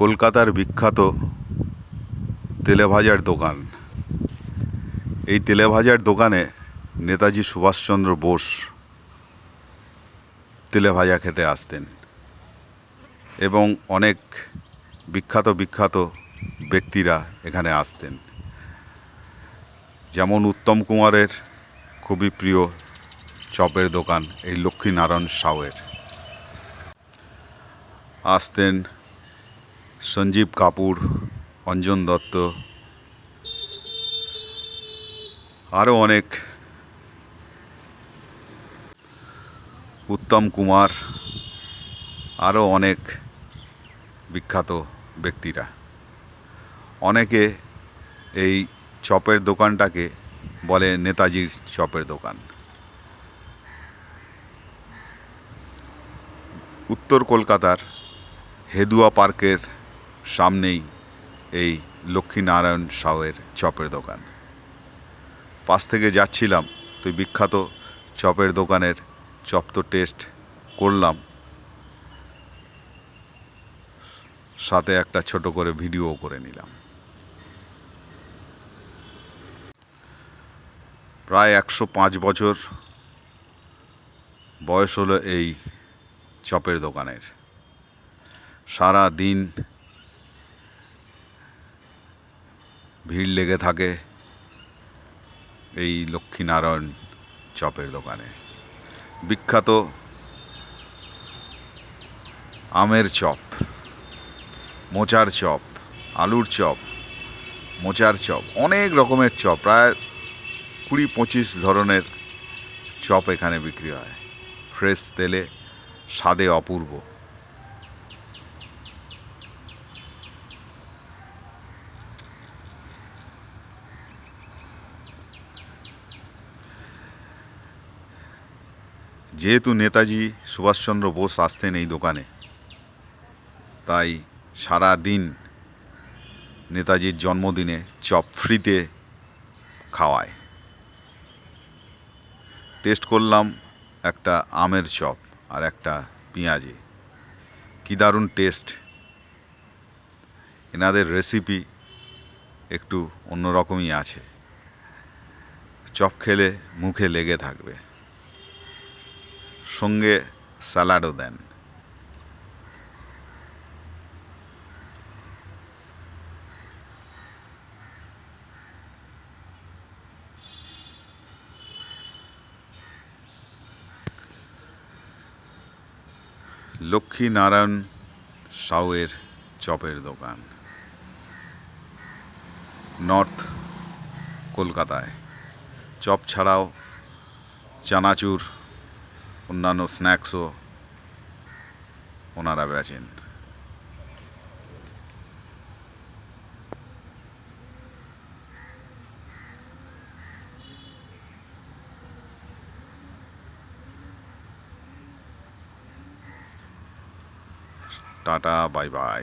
কলকাতার বিখ্যাত তেলেভাজার দোকান। এই তেলেভাজার দোকানে নেতাজি সুভাষচন্দ্র বোস তেলেভাজা খেতে আসতেন এবং অনেক বিখ্যাত বিখ্যাত ব্যক্তিরা এখানে আসতেন। যেমন উত্তম কুমারের খুবই প্রিয় চপের দোকান, এই লক্ষ্মীনারায়ণ সাউয়ের। আসতেন সঞ্জীব কাপুর, অঞ্জন দত্ত আরও অনেক। উত্তম কুমার আরও অনেক বিখ্যাত ব্যক্তিরা। অনেকে এই চপের দোকানটাকে বলে নেতাজির চপের দোকান। উত্তর কলকাতার হেদুয়া পার্কের সামনেই এই লক্ষ্মীনারায়ণ সাউয়ের চপের দোকান। পাশ থেকে যাচ্ছিলাম তো বিখ্যাত চপের দোকানের চপ তো টেস্ট করলাম। সাথে একটা ছোট করে ভিডিও করে নিলাম। প্রায় একশো পাঁচ বছর বয়স হলো এই চপের দোকানের। সারা দিন ভিড় লেগে থাকে এই লক্ষ্মীনারায়ণ চপের দোকানে। বিখ্যাত আমের চপ, মোচার চপ, আলুর চপ, মোচার চপ, অনেক রকমের চপ, প্রায় কুড়ি পঁচিশ ধরনের চপ এখানে বিক্রি হয়। ফ্রেশ তেলে, স্বাদে অপূর্ব। যেহেতু নেতাজি সুভাষচন্দ্র বোস আসতেন এই দোকানে, তাই সারা দিন নেতাজির জন্মদিনে চপ ফ্রিতে খাওয়ায়। টেস্ট করলাম একটা আমের চপ আর একটা পেঁয়াজি। কী দারুণ টেস্ট! এনাদের রেসিপি একটু অন্যরকমই আছে। চপ খেলে মুখে লেগে থাকবে। সঙ্গে স্যালাডও দেন। লক্ষ্মীনারায়ণ সাউয়ের চপের দোকান নর্থ কলকাতায়। চপ ছাড়াও চানাচুর অন্যান্য স্ন্যাক্সও ওনারা বেচেন। Tata bye bye